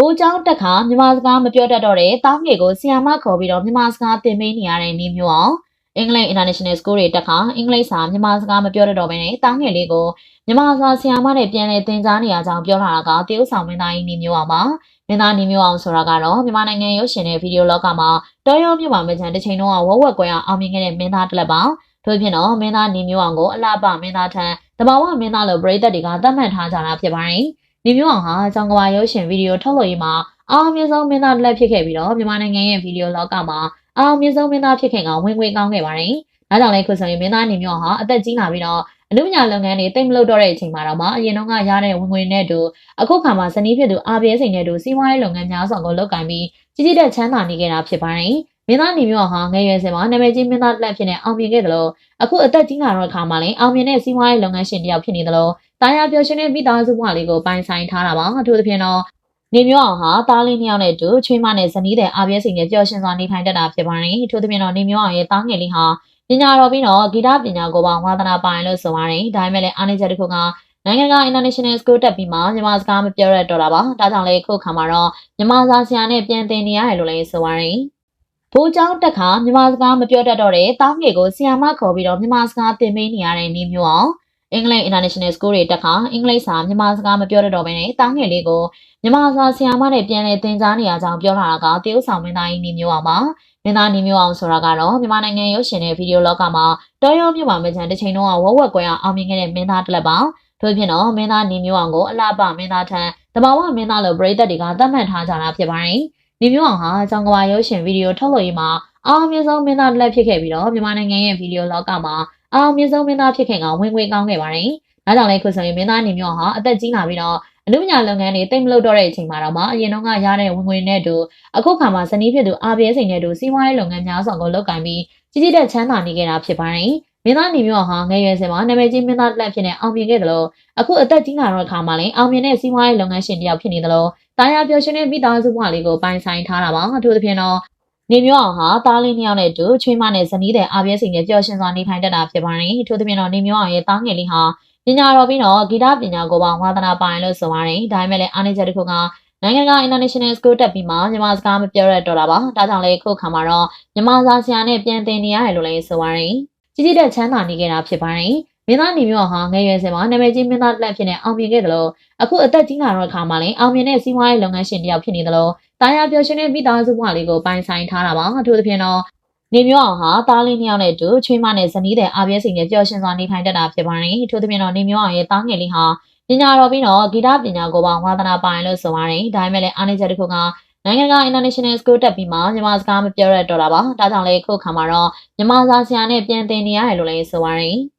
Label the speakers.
Speaker 1: ဘိုးเจ้าတက်ခါမြန်မာစကားမပြောတတ်တော့တဲ့တောင်းငယ်ကိုဆီယာမခေါ်ပြီးတော့မြန်မာစကားသင်ပေးနေရတဲ့နေမျိုးအောင်အင်္ဂလိပ် International School တွေတက်ခါအင်္ဂလိပ်စာမြန်မာစကားမပြောတတ်တော့ဘဲနဲ့တောင်းငယ်လေးကိုမြန်မာစာဆီယာမနဲ့ပြန်လည်သင်ကြားနေရကြောင်းပြောလာတာကတရုတ်ဆောင်မင်းသားကြီးနေမျိုးအောင်ပါမင်းသားနေမျိုးအောင်ဆိုတာကတော့မြန်မာနိုင်ငံရုပ်ရှင်တဲ့ဗီဒီယိုလောကမှာတော်ရုံမြို့မှာမချန်တစ်ချိန်လုံးကဝဝက်ကွဲအောင်အောင်မြင်ခဲ့တဲ့မင်းသားတစ်လက်ပါထို့ပြင်တော့မင်းသားနေမျိုးအောင်ကိုအလှပမင်းသားထံတဘာဝမင်းသားလိုပရိသတ်တွေကသတ်မှတ်ထားကြတာဖြစ်ပါတယ် နေမျိုးအောင်ဟာကျောင်းကဘာရုပ်ရှင်ဗီဒီယိုထုတ်လို့ရမှာအောင်မြင်ဆုံးမင်းသားတစ်လက်ဖြစ်ခဲ့ပြီးတော့မြန်မာနိုင်ငံရဲ့ဗီဒီယိုလောကမှာအောင်မြင်ဆုံးမင်းသားဖြစ်ခင်ကဝင်ငွေကောင်းခဲ့ပါတယ်။ဒါကြောင့်လည်းခုဆိုရင်မင်းသားနေမျိုးဟာအသက်ကြီးလာပြီးတော့အမှုပညာလုပ်ငန်းတွေတိတ်မလုပ်တော့တဲ့အချိန်မှာတော့မှအရင်တော့ကရတဲ့ဝင်ငွေနဲ့တူအခုခါမှာဇနီးဖြစ်သူအာဘီအစိန်နဲ့တူစီးပွားရေးလုပ်ငန်းများစွာကိုလုပ်ကိုင်ပြီးကြီးကြီးတဲ့ချမ်းသာနေခဲ့တာဖြစ်ပါတယ်။မင်းသားနေမျိုးဟာငယ်ရွယ်စဉ်မှာနာမည်ကြီးမင်းသားတစ်လက်ဖြစ်နေအောင်မြင်ခဲ့တယ်လို့အခုအသက်ကြီးလာတော့ခါမှာလည်းအောင်မြင်တဲ့စီးပွားရေးလုပ်ငန်းရှင်တစ်ယောက်ဖြစ်နေတယ်လို့ တာယာပျော်ရွှင်တဲ့မိသားစုဘဝလေးကိုပိုင်ဆိုင်ထားတာပါအထူးသဖြင့်တော့နေမျိုးအောင်ဟာသားလေးနှစ်ယောက်နဲ့အတူချွေးမနဲ့ဇနီးတဲ့အာပြည့်စိန်နဲ့ပျော်ရွှင်စွာနေထိုင်တတ်တာဖြစ်ပါတယ်အထူးသဖြင့်တော့နေမျိုးအောင်ရဲ့သားငယ်လေးဟာပညာတော်ပြီးတော့ဂီတပညာကိုပါဝါသနာပိုင်လို့ဆိုပါတယ်ဒါပေမဲ့လည်းအားနည်းချက်တစ်ခုကနိုင်ငံက International School တက်ပြီးမှမြန်မာစကားမပြောရတော့တာပါဒါကြောင့်လည်းခုခါမှာတော့မြန်မာစာဆရာနဲ့ပြန်သင်နေရတယ်လို့လည်းဆိုပါတယ်ဘိုးเจ้าတက်ခါမြန်မာစကားမပြောတတ်တော့တဲ့တောင်းငယ်ကိုဆီယာမခေါ်ပြီးတော့မြန်မာစကားသင်ပေးနေရတဲ့နေမျိုးအောင် အင်္ဂလိပ် International School တွေတက်ခါအင်္ဂလိပ်စာမြန်မာစကားမပြောတတ်တော့ဘဲနဲ့တောင်းငယ်လေးကိုမြန်မာစာဆီယာမနဲ့ပြန်လည်သင်ကြားနေရကြောင်းပြောလာတာကတရုတ်ဆောင်မင်းသားကြီးနေမျိုးအောင်ပါမင်းသားနေမျိုးအောင်ဆိုတာကတော့မြန်မာနိုင်ငံရုပ်ရှင်တဲ့ဗီဒီယိုလောကမှာတော်ရုံမြို့မှာမချန်တစ်ချိန်လုံးကဝဝက်ကွဲအောင်အောင်မြင်ခဲ့တဲ့မင်းသားတစ်လက်ပါထို့ဖြစ်တော့မင်းသားနေမျိုးအောင်ကိုအလှပမင်းသားထံတဘာဝမင်းသားလိုပရိသတ်တွေကသတ်မှတ်ထားကြတာဖြစ်ပါတယ်နေမျိုးအောင်ဟာကျောင်းကဘာရုပ်ရှင်ဗီဒီယိုထုတ်လို့ရမှာ အောင်မြင်ဆုံးမင်းသားတစ်လက်ဖြစ်ခဲ့ပြီးတော့မြန်မာနိုင်ငံရဲ့ဗီဒီယိုလောကမှာအောင်မြင်ဆုံးမင်းသားဖြစ်ခင်ကဝင်ငွေကောင်းခဲ့ပါတယ်။ဒါကြောင့်လည်းခုဆိုရင်မင်းသားနေမျိုးဟာအသက်ကြီးလာပြီးတော့အမှုပညာလုပ်ငန်းတွေတိတ်မလုပ်တော့တဲ့အချိန်မှာတော့မှအရင်တော့ကရတဲ့ဝင်ငွေနဲ့တူအခုခါမှာဇနီးဖြစ်သူအာဘီအစိန်နဲ့တူစီးပွားရေးလုပ်ငန်းများစွာကိုလုပ်ကိုင်ပြီးကြီးကြီးတဲ့ချမ်းသာနေခဲ့တာဖြစ်ပါတယ်။မင်းသားနေမျိုးဟာငယ်ရွယ်စဉ်မှာနာမည်ကြီးမင်းသားတစ်လက်ဖြစ်နေအောင်မြင်ခဲ့တယ်လို့အခုအသက်ကြီးလာတော့အခါမှာလည်းအောင်မြင်တဲ့စီးပွားရေးလုပ်ငန်းရှင်တစ်ယောက်ဖြစ်နေတယ်လို့တာယာပျော်ရွှင်တဲ့မိသားစုဘဝလေးကိုပိုင်ဆိုင်ထားတာပါအထူးသဖြင့်တော့ နေမျိုးအောင်ဟာသားလေးနှစ်ယောက်နဲ့အတူချွေးမနဲ့ဇနီးတဲ့အာဘီအစိန်နဲ့ပျော်ရွှင်စွာနေထိုင်တတ်တာဖြစ်ပါတယ်အထူးသဖြင့်တော့နေမျိုးအောင်ရဲ့သားငယ်လေးဟာပညာတော်ပြီးတော့ဂီတပညာကိုပါဝါသနာပိုင်လို့ဆိုပါတယ်။ဒါပေမဲ့လည်းအားနည်းချက်တစ်ခုကနိုင်ငံက International School တက်ပြီးမှမြန်မာစကားမပြောရတော့တာပါ။ဒါကြောင့်လည်းခုခါမှာတော့မြန်မာစာဆရာနဲ့ပြန်သင်နေရတယ်လို့လည်းဆိုပါတယ်။ကြီးကြီးတဲ့ချမ်းသာနေခဲ့တာဖြစ်ပါတယ်။ မင်းသားနေမျိုးဟာငယ်ရွယ်စဉ်မှာနာမည်ကြီးမင်းသားတစ်လက်ဖြစ်နေအောင်မြင်ခဲ့တယ်လို့အခုအသက်ကြီးလာတော့ခါမှာလည်းအောင်မြင်တဲ့စီးပွားရေးလုပ်ငန်းရှင်တစ်ယောက်ဖြစ်နေတယ်လို့တာယာပျော်ရွှင်တဲ့မိသားစုဘဝလေးကိုပိုင်ဆိုင်ထားတာပါအထူးသဖြင့်တော့နေမျိုးအောင်ဟာသားလေးနှစ်ယောက်နဲ့အတူချွေးမနဲ့ဇနီးတဲ့အာပြည့်စိန်နဲ့ပျော်ရွှင်စွာနေထိုင်တတ်တာဖြစ်ပါတယ်။ထို့သဖြင့်တော့နေမျိုးအောင်ရဲ့သားငယ်လေးဟာပညာတော်ပြီးတော့ဂီတပညာကိုပါဝါသနာပိုင်လို့ဆိုပါတယ်။ဒါပေမဲ့လည်းအားနည်းချက်တစ်ခုကနိုင်ငံက International School တက်ပြီးမှမြန်မာစကားမပြောရတော့တာပါ။ဒါကြောင့်လည်းခုခါမှာတော့မြန်မာစာဆရာနဲ့ပြန်သင်နေရတယ်လို့လည်းဆိုပါတယ်။